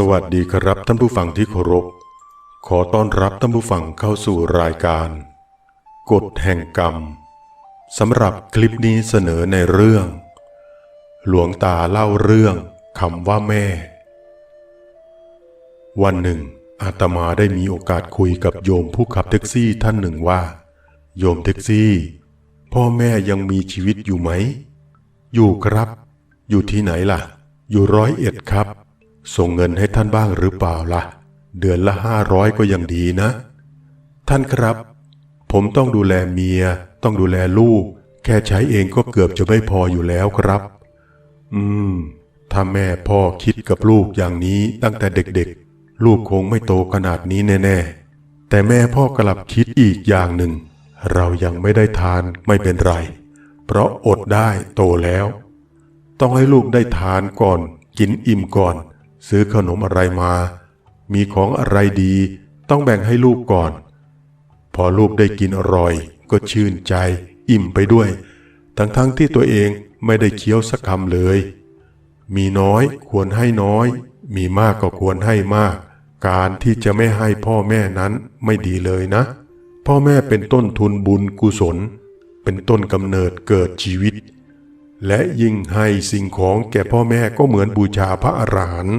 สวัสดีครับท่านผู้ฟังที่เคารพ ขอต้อนรับท่านผู้ฟังเข้าสู่รายการ กฎแห่งกรรมสำหรับคลิปนี้เสนอในเรื่อง หลวงตาเล่าเรื่องคำว่าแม่ วันหนึ่ง อาตมาได้มีโอกาสคุยกับโยมผู้ขับแท็กซี่ท่านหนึ่งว่า โยมแท็กซี่ พ่อแม่ยังมีชีวิตอยู่ไหม อยู่ครับ อยู่ที่ไหนล่ะ อยู่ร้อยเอ็ดครับ ส่งเงินให้ท่านบ้างหรือเปล่าล่ะ เดือนละห้าร้อยก็ยังดีนะ ท่านครับ ผมต้องดูแลเมีย ต้องดูแลลูก แค่ใช้เองก็เกือบจะไม่พออยู่แล้วครับ อืม ถ้าแม่พ่อคิดกับลูกอย่างนี้ตั้งแต่เด็กๆ ลูกคงไม่โตขนาดนี้แน่ๆ แต่แม่พ่อกลับคิดอีกอย่างหนึ่ง เรายังไม่ได้ทานไม่เป็นไร เพราะอดได้โตแล้ว ต้องให้ลูกได้ทานก่อน กินอิ่มก่อน ซื้อขนมอะไรมา มีของอะไรดีต้องแบ่งให้ลูกก่อน พอลูกได้กินอร่อย ก็ชื่นใจ อิ่มไปด้วย ทั้งๆทที่ตัวเองไม่ได้เคี้ยวสักคำเลย มีน้อยควรให้น้อย มีมากก็ควรให้มาก การที่จะไม่ให้พ่อแม่นั้นไม่ดีเลยนะ พ่อแม่เป็นต้นทุนบุญกุศล เป็นต้นกำเนิดเกิดชีวิตและยิ่งให้สิ่งของแก่พ่อแม่ก็เหมือนบูชาพระอรหันต์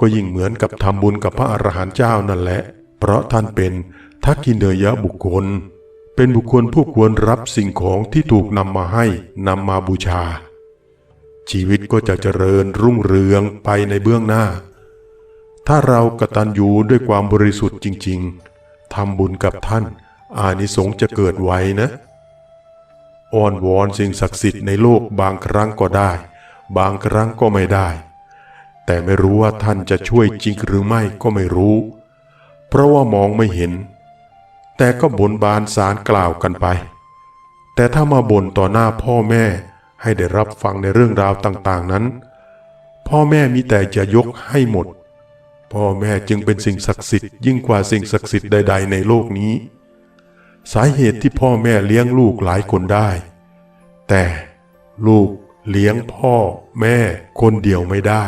ก็ยิ่งเหมือนกับทำบุญกับพระอรหันต์เจ้านั่นแหละ เพราะท่านเป็นทักกินเนยะบุคคล เป็นบุคคลผู้ควรรับสิ่งของที่ถูกนำมาให้นำมาบูชา ชีวิตก็จะเจริญรุ่งเรืองไปในเบื้องหน้า ถ้าเรากตัญญูด้วยความบริสุทธิ์จริง ๆทำบุญกับท่าน อานิสงส์จะเกิดไว้นะอ้อนวอนสิ่งศักดิ์สิทธิ์ในโลกบางครั้งก็ได้ บางครั้งก็ไม่ได้ แต่ไม่รู้ว่าท่านจะช่วยจริงหรือไม่ก็ไม่รู้ เพราะว่ามองไม่เห็น แต่ก็บนบานสารกล่าวกันไป แต่ถ้ามาบ่นต่อหน้าพ่อแม่ให้ได้รับฟังในเรื่องราวต่างๆนั้น พ่อแม่มีแต่จะยกให้หมด พ่อแม่จึงเป็นสิ่งศักดิ์สิทธิ์ยิ่งกว่าสิ่งศักดิ์สิทธิ์ใด ๆ ในโลกนี้ สาเหตุที่พ่อแม่เลี้ยงลูกหลายคนได้ แต่ลูกเลี้ยงพ่อแม่คนเดียวไม่ได้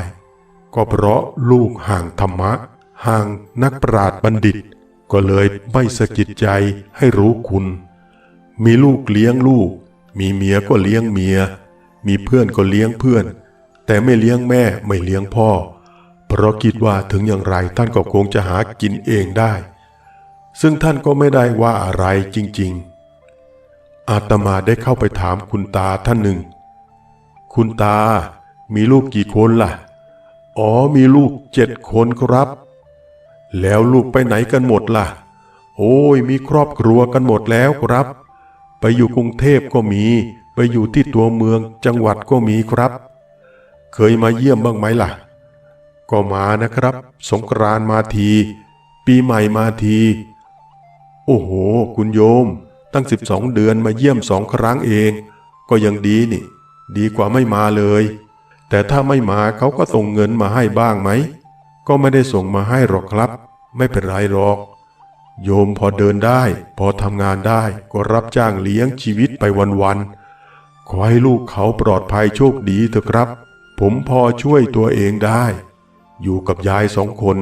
ก็เพราะลูกห่างธรรมะ ห่างนักปราชญ์บัณฑิต ก็เลยไม่สะกิดใจให้รู้คุณ มีลูกเลี้ยงลูก มีเมียก็เลี้ยงเมีย มีเพื่อนก็เลี้ยงเพื่อน แต่ไม่เลี้ยงแม่ไม่เลี้ยงพ่อ เพราะคิดว่าถึงอย่างไรท่านก็คงจะหากินเองได้ ซึ่งท่านก็ไม่ได้ว่าอะไรจริง ๆ อาตมาได้เข้าไปถามคุณตาท่านหนึ่ง คุณตามีลูกกี่คนล่ะ อ๋อมีลูกเจ็ดคนครับ แล้วลูกไปไหนกันหมดล่ะ โอ้ยมีครอบครัวกันหมดแล้วครับ ไปอยู่กรุงเทพก็มี ไปอยู่ที่ตัวเมืองจังหวัดก็มีครับ เคยมาเยี่ยมบ้างไหมล่ะ ก็มานะครับ สงกรานมาที ปีใหม่มาที โอ้โห คุณโยม ตั้งสิบสองเดือนมาเยี่ยมสองครั้งเอง ก็ยังดีนี่ ดีกว่าไม่มาเลย แต่ถ้าไม่มาเขาก็ส่งเงินมาให้บ้างไหม ก็ไม่ได้ส่งมาให้หรอกครับ ไม่เป็นไรหรอก โยมพอเดินได้ พอทำงานได้ก็รับจ้างเลี้ยงชีวิตไปวันๆ ขอให้ลูกเขาปลอดภัยโชคดีเถอะครับ ผมพอช่วยตัวเองได้ อยู่กับยายสองคน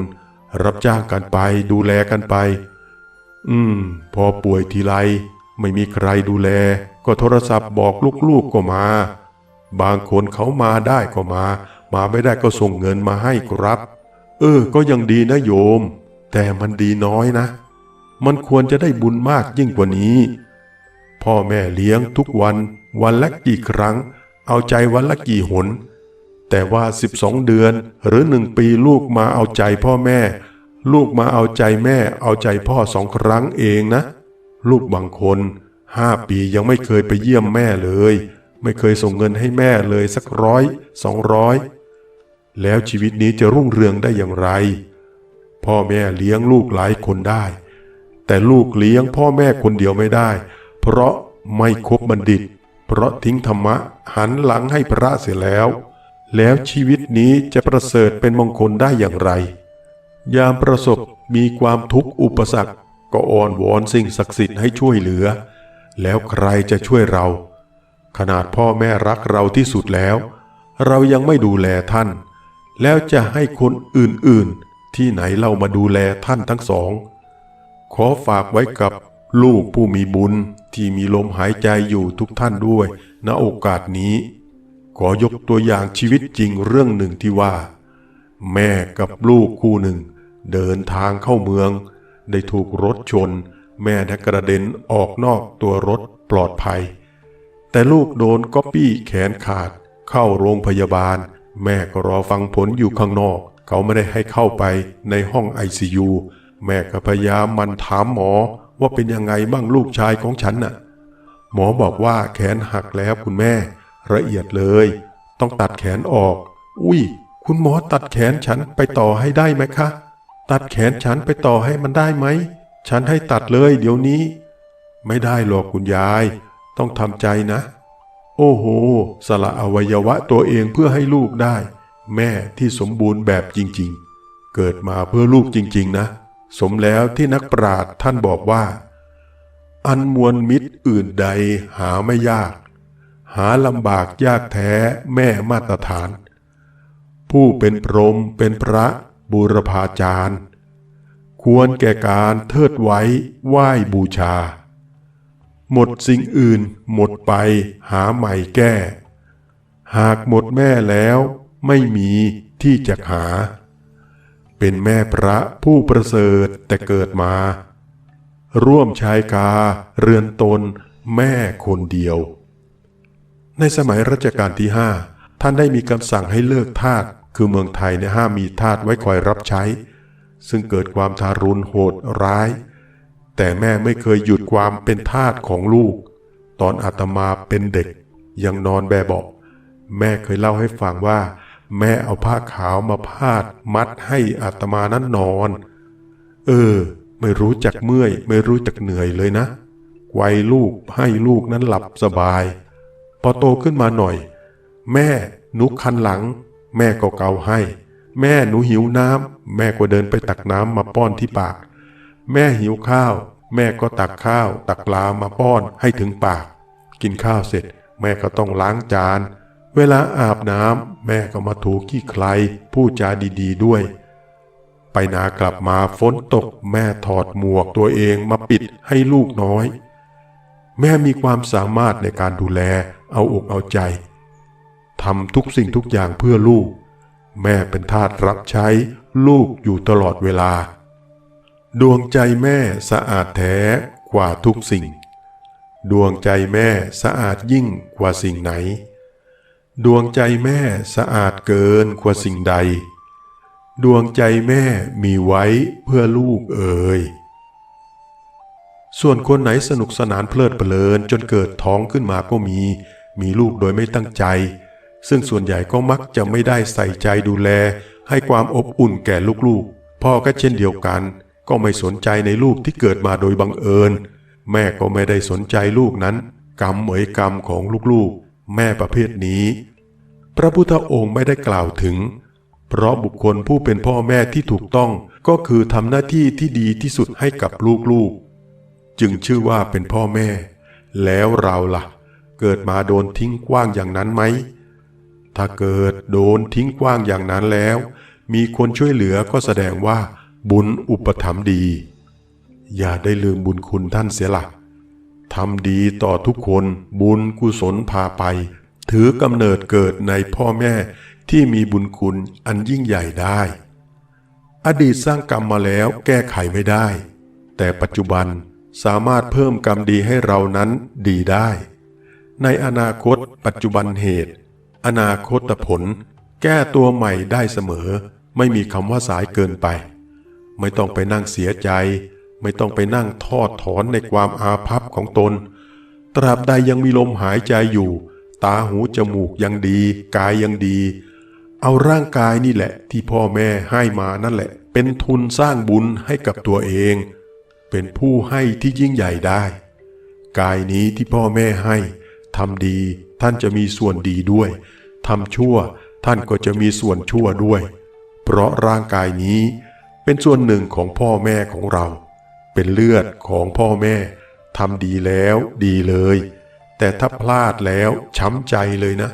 รับจ้างกันไปดูแลกันไป อืม พอป่วยทีไร ไม่มีใครดูแล ก็โทรศัพท์บอกลูกๆก็มา บางคนเขามาได้ก็มา มาไม่ได้ก็ส่งเงินมาให้ครับ เออ ก็ยังดีนะโยม แต่มันดีน้อยนะ มันควรจะได้บุญมากยิ่งกว่านี้ พ่อแม่เลี้ยงทุกวัน วันละกี่ครั้ง เอาใจวันละกี่หน แต่ว่า 12 เดือนหรือหนึ่งปีลูกมาเอาใจพ่อแม่ ลูกมาเอาใจแม่ เอาใจพ่อสองครั้งเองนะ ลูกบางคนห้าปียังไม่เคยไปเยี่ยมแม่เลย ไม่เคยส่งเงินให้แม่เลยสักร้อยสองร้อยแล้วชีวิตนี้จะรุ่งเรืองได้อย่างไร พ่อแม่เลี้ยงลูกหลายคนได้ แต่ลูกเลี้ยงพ่อแม่คนเดียวไม่ได้ เพราะไม่คบบัณฑิต เพราะทิ้งธรรมะหันหลังให้พระเสียแล้ว แล้วชีวิตนี้จะประเสริฐเป็นมงคลได้อย่างไร ยามประสบมีความทุกข์อุปสรรคก็อ้อนวอนสิ่งศักดิ์สิทธิ์ให้ช่วยเหลือ แล้วใครจะช่วยเรา ขนาดพ่อแม่รักเราที่สุดแล้ว เรายังไม่ดูแลท่าน แล้วจะให้คนอื่นๆ ที่ไหนเล่ามาดูแลท่านทั้งสอง ขอฝากไว้กับลูกผู้มีบุญที่มีลมหายใจอยู่ทุกท่านด้วย ณโอกาสนี้ ขอยกตัวอย่างชีวิตจริงเรื่องหนึ่งที่ว่า แม่กับลูกคู่หนึ่ง เดินทางเข้าเมือง ได้ถูกรถชน แม่ได้กระเด็นออกนอกตัวรถปลอดภัย แต่ลูกโดนก๊อปปี้แขนขาด เข้าโรงพยาบาล แม่ก็รอฟังผลอยู่ข้างนอก เขาไม่ได้ให้เข้าไปในห้องไอซียูแม่ก็พยายามมันถามหมอว่าเป็นยังไงบ้างลูกชายของฉันน่ะ หมอบอกว่าแขนหักแล้วคุณแม่ ละเอียดเลย ต้องตัดแขนออก อุ้ยคุณหมอตัดแขนฉันไปต่อให้ได้ไหมคะ ตัดแขนฉันไปต่อให้มันได้ไหม ฉันให้ตัดเลยเดี๋ยวนี้ ไม่ได้หรอกคุณยาย ต้องทำใจนะ โอ้โห สละอวัยวะตัวเองเพื่อให้ลูกได้ แม่ที่สมบูรณ์แบบจริงๆ เกิดมาเพื่อลูกจริงๆนะ สมแล้วที่นักปราชญ์ท่านบอกว่า อันมวลมิตรอื่นใดหาไม่ยาก หาลำบากยากแท้แม่มาตรฐาน ผู้เป็นพรหมเป็นพระบูรพาจารย์ ควรแก่การเทิดไว้ไหว้บูชา หมดสิ่งอื่น หมดไป หาใหม่แก้ หากหมดแม่แล้วไม่มีที่จะหา เป็นแม่พระผู้ประเสริฐแต่เกิดมา ร่วมชายกา เรือนตน แม่คนเดียว ในสมัยรัชกาลที่ห้าท่านได้มีคำสั่งให้เลิกทาสคือเมืองไทยเนี่ยห้ามมีทาสไว้คอยรับใช้ ซึ่งเกิดความทารุณโหดร้าย แต่แม่ไม่เคยหยุดความเป็นทาสของลูก ตอนอาตมาเป็นเด็ก ยังนอนแบเบาแม่เคยเล่าให้ฟังว่า แม่เอาผ้าขาวมาพาด มัดให้อาตมานั้นนอน เออ ไม่รู้จักเมื่อย ไม่รู้จักเหนื่อยเลยนะไวัยลูกให้ลูกนั้นหลับสบาย พอโตขึ้นมาหน่อย แม่หนูคันหลัง แม่ก็เกาให้ แม่หนูหิวน้ำแม่ก็เดินไปตักน้ำมาป้อนที่ปาก แม่หิวข้าว แม่ก็ตักข้าว ตักปลามาป้อนให้ถึงปาก กินข้าวเสร็จ แม่ก็ต้องล้างจาน เวลาอาบน้ำแม่ก็มาถูขี้ใครพูดจาดีๆด้วย ไปนากลับมาฝนตก แม่ถอดหมวกตัวเองมาปิดให้ลูกน้อย แม่มีความสามารถในการดูแล เอาอกเอาใจทำทุกสิ่งทุกอย่างเพื่อลูก แม่เป็นทาสรับใช้ลูกอยู่ตลอดเวลา ดวงใจแม่สะอาดแท้กว่าทุกสิ่ง ดวงใจแม่สะอาดยิ่งกว่าสิ่งไหน ดวงใจแม่สะอาดเกินกว่าสิ่งใด ดวงใจแม่มีไว้เพื่อลูกเอ่ยส่วนคนไหนสนุกสนานเพลิดเพลินจนเกิดท้องขึ้นมาก็มี มีลูกโดยไม่ตั้งใจ ซึ่งส่วนใหญ่ก็มักจะไม่ได้ใส่ใจดูแล ให้ความอบอุ่นแก่ลูกๆ พ่อก็เช่นเดียวกัน ก็ไม่สนใจในลูกที่เกิดมาโดยบังเอิญ แม่ก็ไม่ได้สนใจลูกนั้น กรรมเหมยกรรมของลูกๆ แม่ประเภทนี้ พระพุทธองค์ไม่ได้กล่าวถึง เพราะบุคคลผู้เป็นพ่อแม่ที่ถูกต้องก็คือทำหน้าที่ที่ดีที่สุดให้กับลูกๆ จึงชื่อว่าเป็นพ่อแม่ แล้วเราล่ะ เกิดมาโดนทิ้งกว้างอย่างนั้นไหมถ้าเกิดโดนทิ้งกว้างอย่างนั้นแล้ว มีคนช่วยเหลือก็แสดงว่า บุญอุปถัมภ์ดี อย่าได้ลืมบุญคุณท่านเสียละทำดีต่อทุกคนบุญกุศลพาไป ถือกำเนิดเกิดในพ่อแม่ที่มีบุญคุณอันยิ่งใหญ่ได้ อดีตสร้างกรรมมาแล้วแก้ไขไม่ได้ แต่ปัจจุบันสามารถเพิ่มกรรมดีให้เรานั้นดีได้ ในอนาคต ปัจจุบันเหตุ อนาคตผล แก้ตัวใหม่ได้เสมอ ไม่มีคำว่าสายเกินไป ไม่ต้องไปนั่งเสียใจ ไม่ต้องไปนั่งทอดถอนในความอาภัพของตน ตราบใดยังมีลมหายใจอยู่ ตาหูจมูกยังดี กายยังดี เอาร่างกายนี่แหละ ที่พ่อแม่ให้มานั่นแหละ เป็นทุนสร้างบุญให้กับตัวเอง เป็นผู้ให้ที่ยิ่งใหญ่ได้ กายนี้ที่พ่อแม่ให้ทำดีท่านจะมีส่วนดีด้วยทำชั่วท่านก็จะมีส่วนชั่วด้วย เพราะร่างกายนี้ เป็นส่วนหนึ่งของพ่อแม่ของเรา เป็นเลือดของพ่อแม่ทำดีแล้วดีเลย แต่ถ้าพลาดแล้วช้ำใจเลยนะ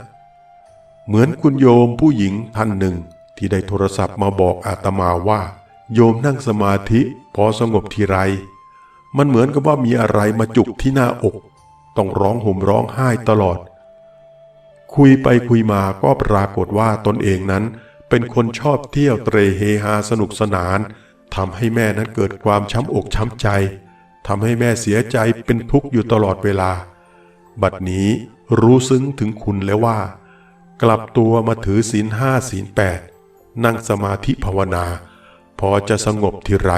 เหมือนคุณโยมผู้หญิงท่านหนึ่งที่ได้โทรศัพท์มาบอกอาตมาว่า โยมนั่งสมาธิพอสงบทีไร มันเหมือนกับว่ามีอะไรมาจุกที่หน้าอก ต้องร้องห่มร้องไห้ตลอด คุยไปคุยมาก็ปรากฏว่าตนเองนั้น เป็นคนชอบเที่ยวเตรเฮฮาสนุกสนานทำให้แม่นั้นเกิดความช้ำอกช้ำใจทำให้แม่เสียใจเป็นทุกข์อยู่ตลอดเวลา บัดนี้รู้ซึ้งถึงคุณแล้วว่า กลับตัวมาถือศีลห้าศีลแปดนั่งสมาธิภาวนา พอจะสงบทีไร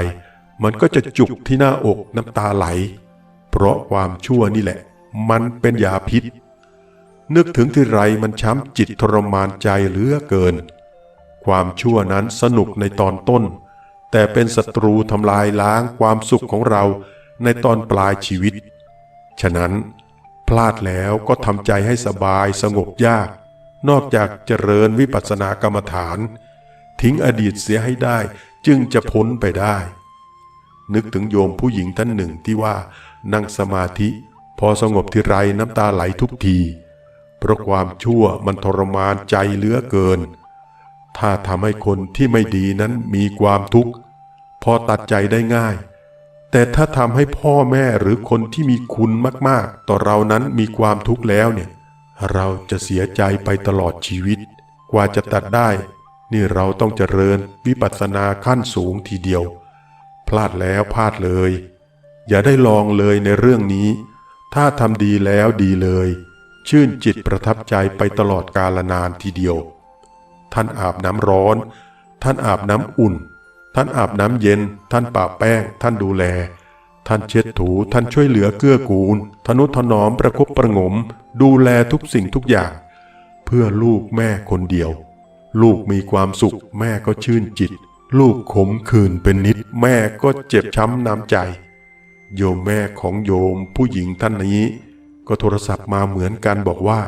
มันก็จะจุกที่หน้าอกน้ำตาไหล เพราะความชั่วนี่แหละ มันเป็นยาพิษ นึกถึงทีไรมันช้ำจิตทรมานใจเหลือเกิน ความชั่วนั้นสนุกในตอนต้น แต่เป็นศัตรูทำลายล้างความสุขของเราในตอนปลายชีวิต ฉะนั้น พลาดแล้วก็ทำใจให้สบายสงบยาก นอกจากเจริญวิปัสสนากรรมฐาน ทิ้งอดีตเสียให้ได้จึงจะพ้นไปได้ นึกถึงโยมผู้หญิงท่านหนึ่งที่ว่านั่งสมาธิพอสงบทีไรน้ำตาไหลทุกที เพราะความชั่วมันทรมานใจเหลือเกิน ถ้าทำให้คนที่ไม่ดีนั้นมีความทุกข์ พอตัดใจได้ง่าย แต่ถ้าทำให้พ่อแม่หรือคนที่มีคุณมากๆ ต่อเรานั้นมีความทุกข์แล้วเนี่ย เราจะเสียใจไปตลอดชีวิต กว่าจะตัดได้ นี่เราต้องเจริญวิปัสสนาขั้นสูงทีเดียว พลาดแล้วพลาดเลย อย่าได้ลองเลยในเรื่องนี้ ถ้าทำดีแล้วดีเลย ชื่นจิตประทับใจไปตลอดกาลนานทีเดียว ท่านอาบน้ำร้อน ท่านอาบน้ำอุ่น ท่านอาบน้ำเย็น ท่านปะแป้ง ท่านดูแล ท่านเช็ดถู ท่านช่วยเหลือเกื้อกูล ทนุถนอมประคบประงม ดูแลทุกสิ่งทุกอย่าง เพื่อลูกแม่คนเดียว ลูกมีความสุข แม่ก็ชื่นจิต ลูกขมขื่นเป็นนิด แม่ก็เจ็บช้ำน้ำใจ โยมแม่ของโยมผู้หญิงท่านนี้ ก็โทรศัพท์มาเหมือนกันบอกว่า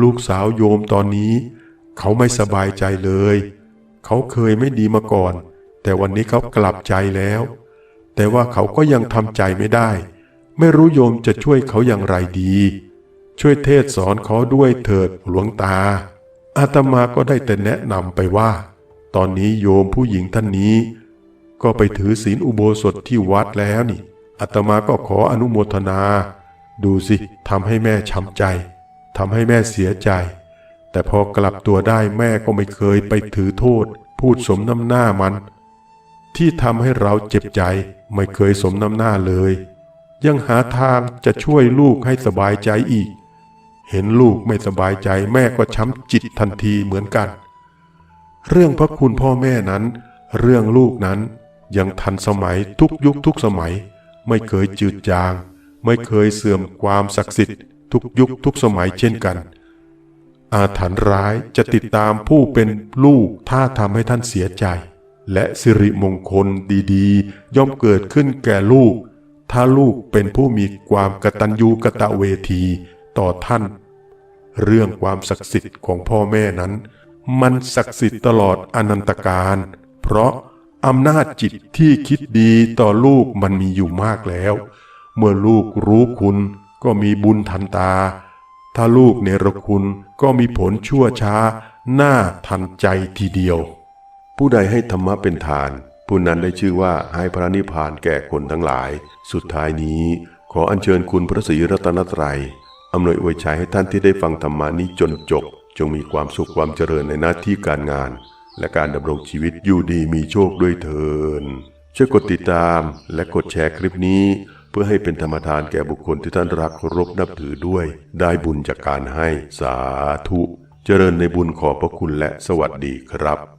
ลูกสาวโยมตอนนี้ เขาไม่สบายใจเลย เขาเคยไม่ดีมาก่อน แต่วันนี้เขากลับใจแล้ว แต่ว่าเขาก็ยังทำใจไม่ได้ ไม่รู้โยมจะช่วยเขาอย่างไรดี ช่วยเทศสอนเขาด้วยเถิดหลวงตา อาตมาก็ได้แต่แนะนำไปว่า ตอนนี้โยมผู้หญิงท่านนี้ ก็ไปถือศีลอุโบสถที่วัดแล้วนี่อาตมาก็ขออนุโมทนา ดูสิทำให้แม่ช้ำใจทำให้แม่เสียใจ แต่พอกลับตัวได้แม่ก็ไม่เคยไปถือโทษ พูดสมน้ำหน้ามัน ที่ทำให้เราเจ็บใจไม่เคยสมน้ำหน้าเลย ยังหาทางจะช่วยลูกให้สบายใจอีก เห็นลูกไม่สบายใจแม่ก็ช้ำจิตทันทีเหมือนกัน เรื่องพระคุณพ่อแม่นั้น เรื่องลูกนั้นยังทันสมัยทุกยุคทุกสมัย ไม่เคยจืดจาง ไม่เคยเสื่อมความศักดิ์สิทธิ์ทุกยุคทุกสมัยเช่นกัน อาถรรพ์ร้ายจะติดตามผู้เป็นลูกถ้าทำให้ท่านเสียใจ และสิริมงคลดีๆ ย่อมเกิดขึ้นแก่ลูก ถ้าลูกเป็นผู้มีความกตัญญูกตเวทีต่อท่าน เรื่องความศักดิ์สิทธิ์ของพ่อแม่นั้น มันศักดิ์สิทธิ์ตลอดอนันตการ เพราะอำนาจจิตที่คิดดีต่อลูกมันมีอยู่มากแล้ว เมื่อลูกรู้คุณก็มีบุญทันตา ถ้าลูกเนรคุณก็มีผลชั่วช้า หน้าทันใจทีเดียว ผู้ใดให้ธรรมะเป็นทาน ผู้นั้นได้ชื่อว่าให้พระนิพพานแก่คนทั้งหลาย สุดท้ายนี้ ขออัญเชิญคุณพระศรีรัตนตรัยอำนวยอวยชัยให้ท่านที่ได้ฟังธรรมานี้จนจบ จงมีความสุขความเจริญในหน้าที่การงาน และการดำรงชีวิตอยู่ดีมีโชคด้วยเถินช่วยกดติดตามและกดแชร์คลิปนี้ พื่อให้เป็นธรรมทานแก่บุคคลที่ท่านรักเคารพนับถือด้วย ได้บุญจากการให้สาธุ เจริญในบุญขอบพระคุณและสวัสดีครับ